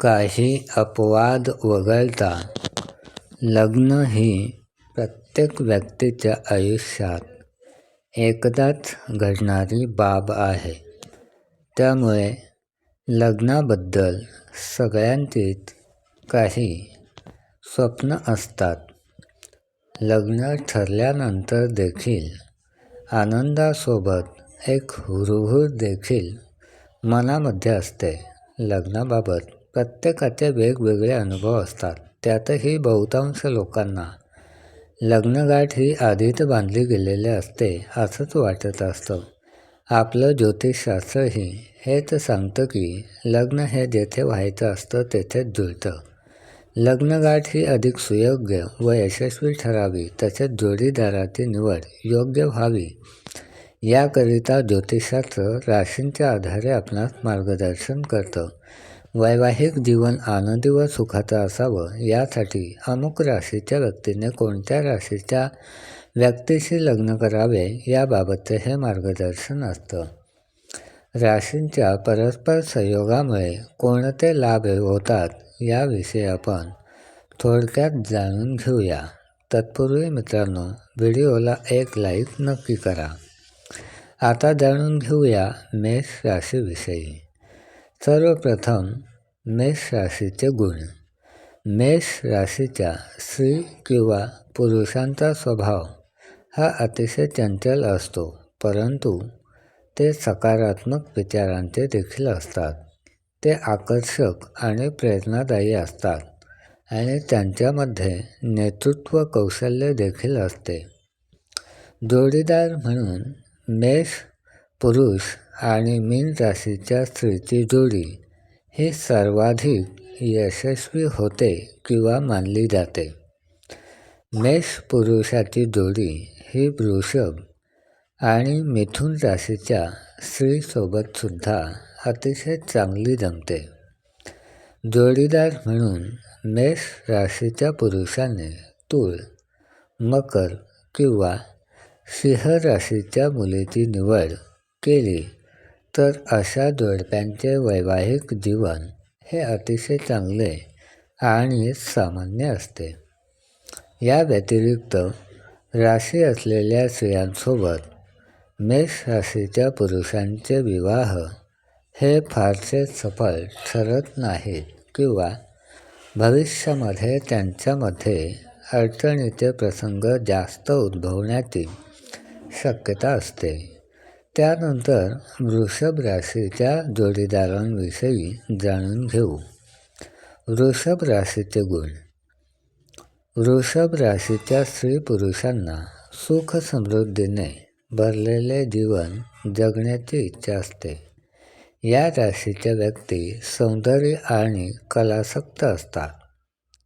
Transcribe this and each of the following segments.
काही अपवाद वगळता लग्न ही प्रत्येक व्यक्तीच्या आयुष्यात एकदाच घडणारी बाब आहे. त्यामुळे लग्नाबद्दल सगळ्यांचीच काही स्वप्न असतात. लग्न ठरल्यानंतर देखील आनंदासोबत एक हुरहुर देखील मनामध्ये असते. लग्नाबाबत प्रत्येकाचे वेगवेगळे अनुभव असतात. त्यातही बहुतांश लोकांना लग्नगाठ ही आधीच बांधली गेलेली असते असंच वाटत असतं. आपलं ज्योतिषशास्त्रही हेच सांगतं की लग्न हे जेथे व्हायचं असतं तेथेच जुळतं. लग्नगाठ ही अधिक सुयोग्य व यशस्वी ठरावी तसेच जोडीदाराची निवड योग्य व्हावी. याकरिता ज्योतिषशास्त्र राशींच्या आधारे आपणास मार्गदर्शन करतं. वैवाहिक जीवन आनंदी व सुखाचं असावं यासाठी अमुक राशीच्या व्यक्तीने कोणत्या राशीच्या व्यक्तीशी लग्न करावे याबाबतचं हे मार्गदर्शन असतं. राशींच्या परस्पर संयोगामुळे कोणते लाभ होतात याविषयी आपण थोडक्यात जाणून घेऊया. तत्पूर्वी मित्रांनो व्हिडिओला एक लाईक नक्की करा. आता जाणून घेऊया मेष राशीविषयी. सर्वप्रथम मेष राशीचे गुण. मेष राशीच्या स्त्री किंवा पुरुषांचा स्वभाव हा अतिशय चंचल असतो परंतु ते सकारात्मक विचारांचे देखील असतात. ते आकर्षक आणि प्रेरणादायी असतात आणि त्यांच्यामध्ये नेतृत्व कौशल्य देखील असते. जोडीदार म्हणून मेष पुरुष आणि मीन राशीच्या स्त्रीची जोडी. ही सर्वाधिक यशस्वी होते किंवा मानली जाते. मेष पुरुषाची जोडी ही वृषभ आणि मिथुन राशीच्या स्त्रीसोबतसुद्धा अतिशय चांगली जमते. जोडीदार म्हणून मेष राशीच्या पुरुषाने तूळ मकर किंवा सिंह राशीच्या मुलीची निवड केली. तर अशा जोडप्यांचे वैवाहिक जीवन हे अतिशय चांगले आणि सामान्य असते. या व्यतिरिक्त राशी असलेल्या स्त्रियांसोबत मेष राशीच्या पुरुषांचे विवाह हे फारसे सफल ठरत नाहीत किंवा भविष्यामध्ये त्यांच्यामध्ये अडचणीचे प्रसंग जास्त उद्भवण्याची शक्यता असते. त्यानंतर वृषभ राशीच्या जोडीदारांविषयी जाणून घेऊ. वृषभ राशीचे गुण. वृषभ राशीच्या स्त्री पुरुषांना सुख समृद्धीने भरलेले जीवन जगण्याची इच्छा असते. या राशीच्या व्यक्ती सौंदर्य आणि कलासक्त असतात.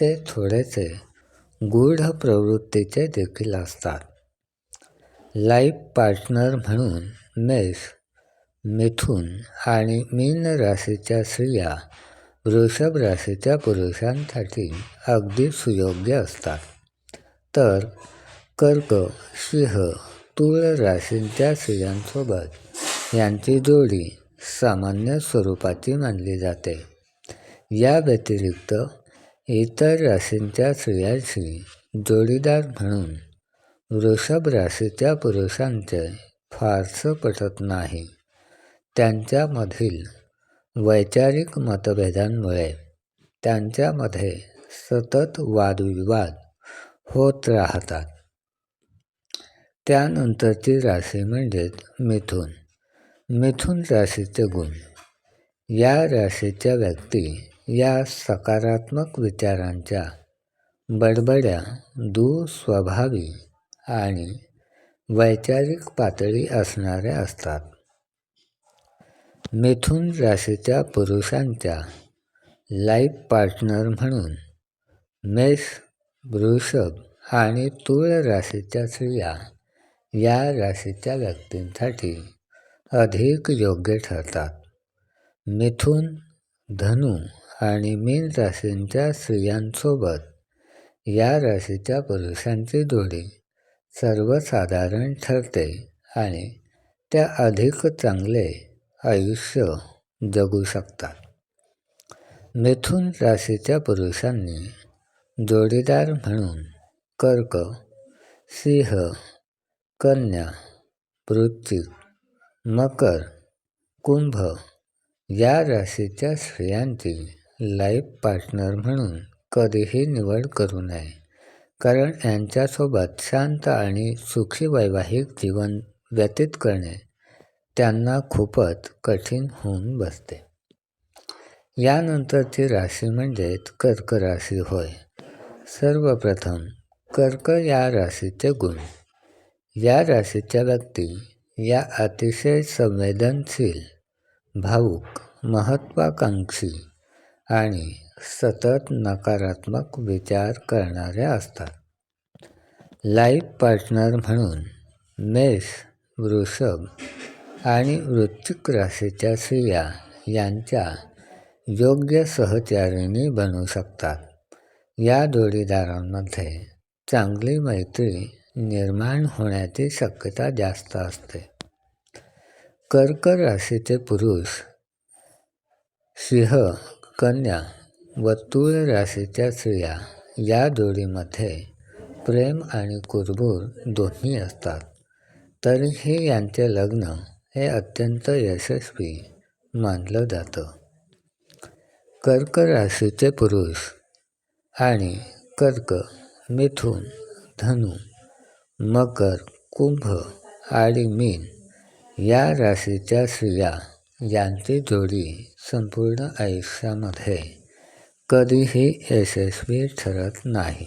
ते थोडेसे गूढ प्रवृत्तीचे देखील असतात. लाईफ पार्टनर म्हणून मेष मिथुन आणि मीन राशीच्या स्त्रिया वृषभ राशीच्या पुरुषांसाठी अगदी सुयोग्य असतात. तर कर्क सिंह तूळ राशींच्या स्त्रियांसोबत यांची जोडी सामान्य स्वरूपाची मानली जाते. या व्यतिरिक्त इतर राशींच्या स्त्रियांशी जोडीदार म्हणून वृषभ राशीच्या पुरुषांचे फारसं पटत नाही. त्यांच्यामधील वैचारिक मतभेदांमुळे त्यांच्यामध्ये सतत वादविवाद होत राहतात. त्यानंतरची राशी म्हणजेच मिथुन. मिथुन राशीचे गुण. या राशीच्या व्यक्ती या सकारात्मक विचारांच्या बडबड्या दुस्वभावी आणि वैचारिक पातळी असणाऱ्या असतात. मिथुन राशीच्या पुरुषांच्या लाईफ पार्टनर म्हणून मेष वृषभ आणि तूळ राशीच्या स्त्रिया या राशीच्या व्यक्तींसाठी अधिक योग्य ठरतात. मिथुन धनु आणि मीन राशींच्या स्त्रियांसोबत या राशीच्या पुरुषांची जोडी सर्वसाधारण ठरते आणि त्या अधिक चांगले आयुष्य जगू शकतात. मिथुन राशीच्या पुरुषांनी जोडीदार म्हणून कर्क सिंह कन्या वृश्चिक मकर कुंभ या राशीच्या स्त्रियांची लाईफ पार्टनर म्हणून कधीही निवड करू नये. कारण यांच्यासोबत शांत आणि सुखी वैवाहिक जीवन व्यतीत करणे त्यांना खूपच कठीण होऊन बसते. यानंतरची राशी म्हणजेच कर्क राशी होय. सर्वप्रथम कर्क या राशीचे गुण. या राशीच्या व्यक्ती या अतिशय संवेदनशील भावूक महत्त्वाकांक्षी आणि सतत नकारात्मक विचार करणाऱ्या असतात. लाईफ पार्टनर म्हणून मेष वृषभ आणि वृश्चिक राशीच्या स्त्रिया यांच्या योग्य सहचारिणी बनू शकतात. या जोडीदारांमध्ये चांगली मैत्री निर्माण होण्याची शक्यता जास्त असते. कर्क राशीचे पुरुष सिंह कन्या व तुळ राशीच्या स्त्रिया या जोडीमध्ये प्रेम आणि कुरबूर दोन्ही असतात. तरीही यांचे लग्न हे अत्यंत यशस्वी मानलं जातं. कर्क राशीचे पुरुष आणि कर्क मिथून धनु मकर कुंभ आणि मीन या राशीच्या स्त्रिया यांची जोडी संपूर्ण आयुष्यामध्ये कधीही यशस्वी ठरत नाही.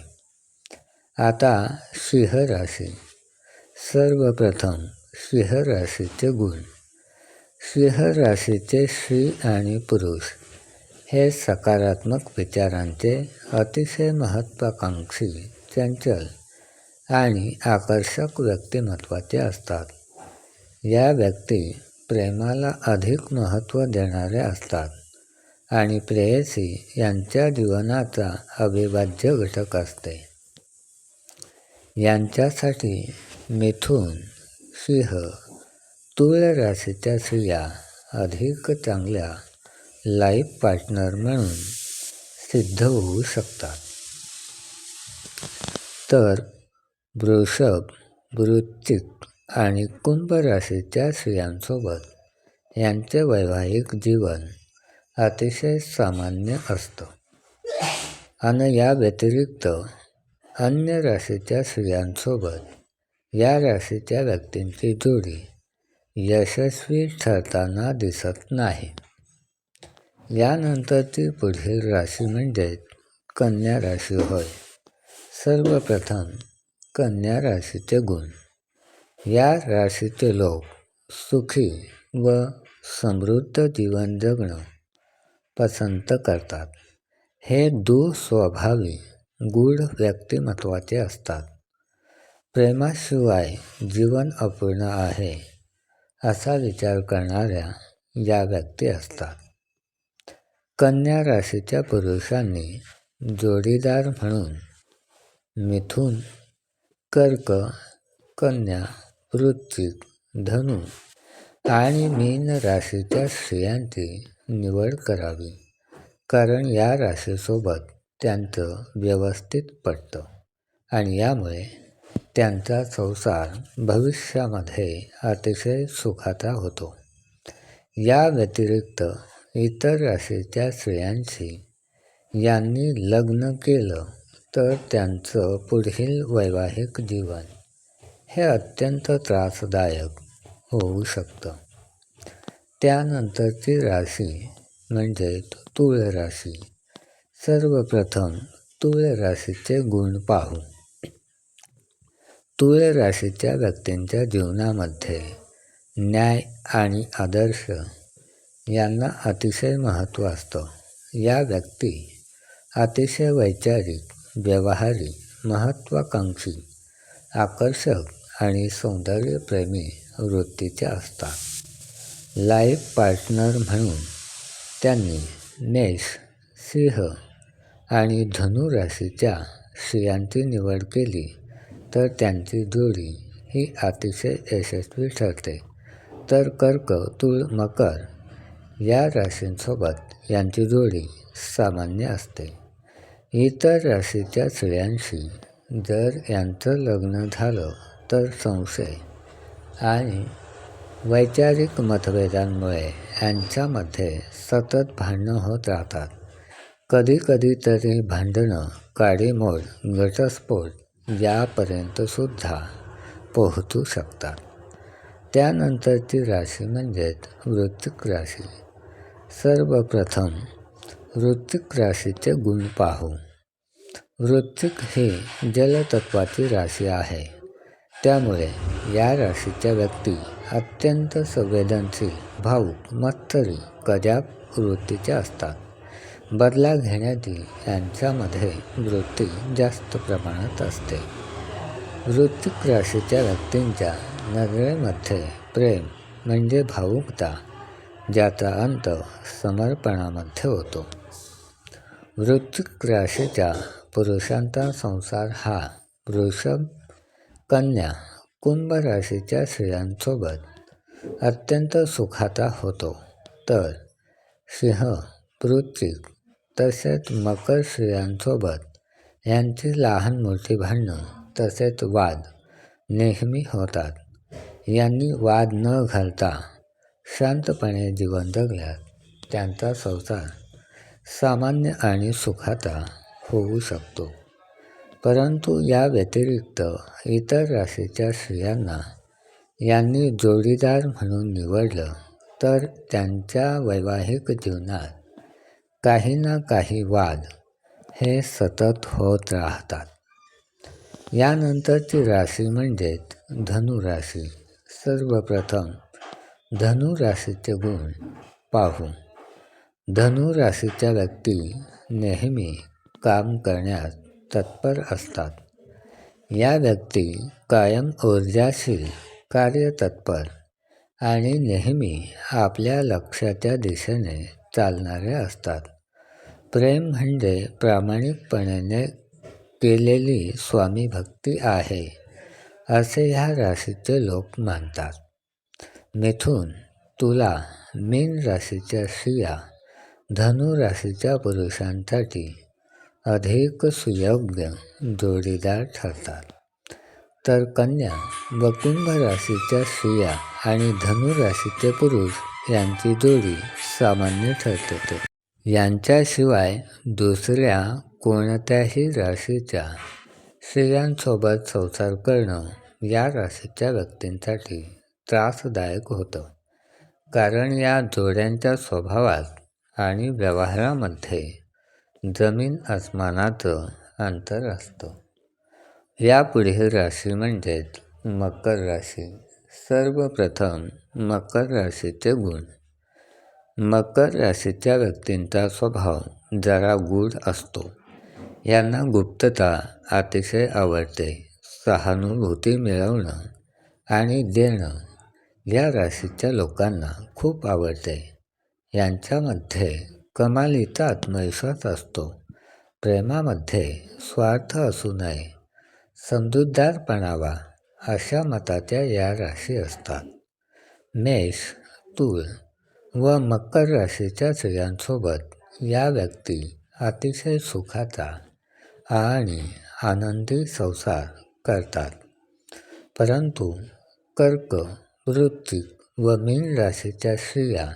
आता सिंह राशी सर्वप्रथम सिंह राशीचे गुण. सिंह राशीचे स्त्री आणि पुरुष हे सकारात्मक विचारांचे अतिशय महत्त्वाकांक्षी चंचल आणि आकर्षक व्यक्तिमत्वाचे असतात. या व्यक्ती प्रेमाला अधिक महत्त्व देणाऱ्या असतात. आणि प्रेयसी यांच्या जीवनाचा अविभाज्य घटक असते. यांच्यासाठी मिथून सिंह तुळ राशीच्या स्त्रिया अधिक चांगल्या लाईफ पार्टनर म्हणून सिद्ध होऊ शकतात. तर वृषभ वृश्चिक आणि कुंभ राशीच्या स्त्रियांसोबत यांचे वैवाहिक जीवन अतिशय सामान्य असतं. आणि या व्यतिरिक्त अन्य राशीच्या स्त्रियांसोबत या राशीच्या व्यक्तींची जोडी यशस्वी ठरताना दिसत नाही. यानंतरची पुढील राशी म्हणजे कन्या राशी होय. सर्वप्रथम कन्या राशीचे गुण. या राशीचे लोक सुखी व समृद्ध जीवन जगणं पसंत करतात. हे दुस्वभावी गूढ व्यक्तिमत्वाचे असतात. प्रेमाशिवाय जीवन अपूर्ण आहे असा विचार करणाऱ्या या व्यक्ती असतात. कन्या राशीच्या पुरुषांनी जोडीदार म्हणून मिथून कर्क कन्या वृत्तिक धनु आणि मीन राशीच्या स्त्रियांची निवड करावी. कारण या राशीसोबत त्यांचं व्यवस्थित पडतं. आणि यामुळे त्यांचा संसार भविष्यामध्ये अतिशय सुखाचा होतो. या व्यतिरिक्त इतर राशीच्या स्त्रियांशी यांनी लग्न केलं तर त्यांचं पुढील वैवाहिक जीवन हे अत्यंत त्रासदायक होऊ शकतं. त्यानंतरची राशी म्हणजे तुळ राशी. सर्वप्रथम तुळ राशीचे गुण पाहू. तुळ राशीच्या व्यक्तींच्या जीवनामध्ये न्याय आणि आदर्श यांना अतिशय महत्त्व असतं. या व्यक्ती अतिशय वैचारिक व्यवहारिक महत्त्वाकांक्षी आकर्षक आणि सौंदर्यप्रेमी वृत्तीच्या असतात. लाईफ पार्टनर म्हणून त्यांनी मेष सिंह आणि धनु राशीच्या स्त्रियांची निवड केली तर त्यांची जोडी ही अतिशय यशस्वी ठरते. तर कर्क तुळ मकर या राशींसोबत यांची जोडी सामान्य असते. इतर राशीच्या स्त्रियांशी जर यांचं लग्न झालं तर संशय आणि वैचारिक मतभेदांमुळे यांच्यामध्ये सतत भांडणं होत राहतात. कधीकधी तरी भांडणं काडीमोड घटस्फोट यापर्यंतसुद्धा पोहोचू शकतात. त्यानंतरची राशी म्हणजेच वृत्तिक राशी. सर्वप्रथम वृत्तिक राशीचे गुण पाहू. वृत्तिक ही जलतत्वाची राशी आहे. त्यामुळे या राशीच्या व्यक्ती अत्यंत संवेदनशील भाऊक मत्सरी कजाप वृत्तीच्या असतात. बदला घेण्याची यांच्यामध्ये वृत्ती जास्त प्रमाणात असते. वृत्तिक राशीच्या व्यक्तींच्या नजरेमध्ये प्रेम म्हणजे भावुकता ज्याचा अंत समर्पणामध्ये होतो. वृत्तिक राशीच्या पुरुषांचा संसार हा वृषभ कन्या कुंभ राशीच्या स्त्रियांसोबत अत्यंत सुखाचा होतो. तर सिंह वृश्चिक तसेच मकर स्त्रियांसोबत यांची लहान मोठी भांडणं तसेच वाद नेहमी होतात. यांनी वाद न घालता शांतपणे जीवन जगल्यास त्यांचा संसार सामान्य आणि सुखाचा होऊ शकतो. परंतु या व्यतिरिक्त इतर राशीच्या स्त्रियांना यांनी जोडीदार म्हणून निवडलं तर त्यांच्या वैवाहिक जीवनात काही ना काही वाद हे सतत होत राहतात. यानंतरची राशी म्हणजेच धनुराशी. सर्वप्रथम धनुराशीचे गुण पाहू. धनुराशीच्या व्यक्ती नेहमी काम करण्यास तत्पर असतात. या व्यक्ती कायम ऊर्जाशील कार्यतत्पर आणि नेहमी आपल्या लक्षाच्या दिशेने चालणारे असतात. प्रेम म्हणजे प्रामाणिकपणे केलेली स्वामी भक्ती आहे असे ह्या राशीचे लोक मानतात. मिथून तुला मीन राशीच्या स्त्रिया धनु राशीच्या पुरुषांसाठी अधिक सुयोग्य जोडीदार ठरतात. तर कन्या व कुंभ राशीच्या स्त्रिया आणि धनु राशीचे पुरुष यांची जोडी सामान्य ठरते. यांच्याशिवाय दुसऱ्या कोणत्याही राशीच्या स्त्रियांसोबत संसार करणं या राशीच्या व्यक्तींसाठी त्रासदायक होतं. कारण या जोड्यांच्या स्वभावात आणि व्यवहारामध्ये जमीन आसमानाचं अंतर असतं. यापुढील राशी म्हणजेच मकर राशी. सर्वप्रथम मकर राशीचे गुण. मकर राशीच्या व्यक्तींचा स्वभाव जरा गूढ असतो. यांना गुप्तता अतिशय आवडते. सहानुभूती मिळवणं आणि देणं या राशीच्या लोकांना खूप आवडते. यांच्यामध्ये कमालीचा आत्मविश्वास असतो. प्रेमामध्ये स्वार्थ असू नये. समजूतदारपणावा अशा मताच्या या राशी असतात. मेष तूळ व मकर राशीच्या स्त्रियांसोबत या व्यक्ती अतिशय सुखाचा आणि आनंदी संसार करतात. परंतु कर्क वृत्तिक व मीन राशीच्या स्त्रिया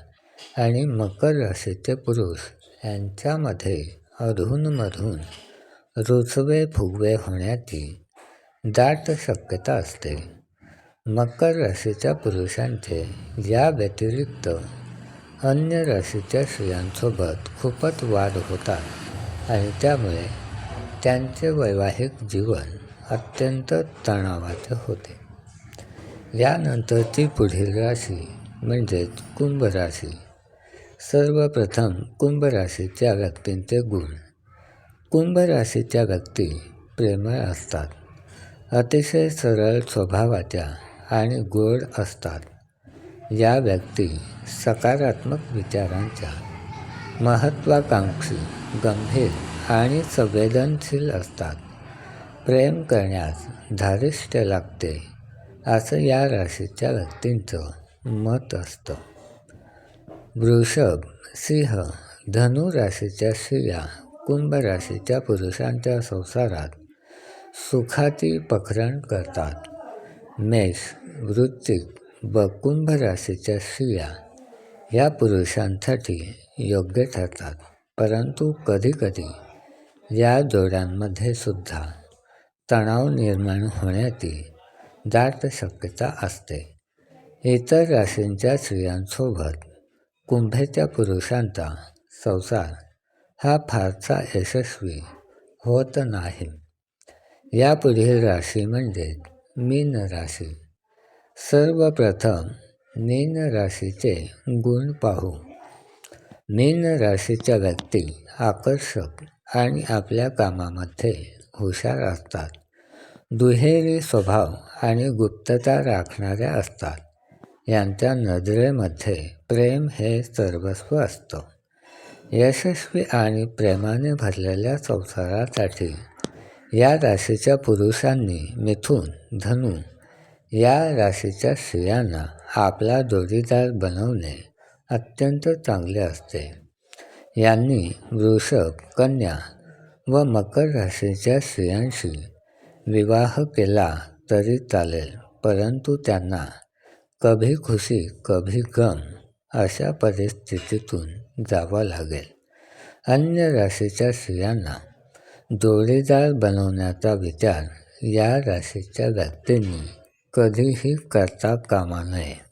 आणि मकर राशीचे पुरुष यांच्यामध्ये अधूनमधून रुजवे फुगवे होण्याची दाट शक्यता असते. मकर राशीच्या पुरुषांचे या व्यतिरिक्त अन्य राशीच्या स्त्रियांसोबत खूपच वाद होतात आणि त्यामुळे त्यांचे वैवाहिक जीवन अत्यंत तणावाचे होते. यानंतरची पुढील राशी म्हणजेच कुंभ राशी सर्वप्रथम कुंभ राशीच्या व्यक्तींचे गुण. कुंभ राशीच्या व्यक्ती प्रेमळ असतात. अतिशय सरळ स्वभावाच्या आणि गोड असतात. या व्यक्ती सकारात्मक विचारांच्या महत्त्वाकांक्षी गंभीर आणि संवेदनशील असतात. प्रेम करण्यास धारिष्ट्य लागते असं या राशीच्या व्यक्तींचं मत असतं. वृषभ सिंह धनु राशीच्या स्त्रिया कुंभ राशीच्या पुरुषांच्या संसारात सुखाची पखरण करतात. मेष वृत्तिक व कुंभ राशीच्या स्त्रिया या पुरुषांसाठी योग्य ठरतात. परंतु कधीकधी या जोड्यांमध्ये सुद्धा तणाव निर्माण होण्याची दाट शक्यता असते. इतर राशींच्या स्त्रियांसोबत कुंभेच्या पुरुषांचा संसार हा फारसा यशस्वी होत नाही. या पुढील राशी म्हणजे मीन राशी. सर्वप्रथम मीन राशीचे गुण पाहू. मीन राशीच्या व्यक्ती आकर्षक आणि आपल्या कामामध्ये हुशार असतात. दुहेरी स्वभाव आणि गुप्तता राखणाऱ्या असतात. यांच्या नजरेमध्ये प्रेम हे सर्वस्व असतं. यशस्वी आणि प्रेमाने भरलेल्या संसारासाठी या राशीच्या पुरुषांनी मिथून धनु या राशीच्या स्त्रियांना आपला जोडीदार बनवणे अत्यंत चांगले असते. यांनी वृषभ कन्या व मकर राशीच्या स्त्रियांशी विवाह केला तरी चालेल परंतु त्यांना कभी खुशी कभी गम अशा परिस्थितीतून जावं लागेल. अन्य राशीच्या स्त्रियांना जोडीदार बनवण्याचा विचार या राशीच्या व्यक्तींनी कधीही करता कामा नये.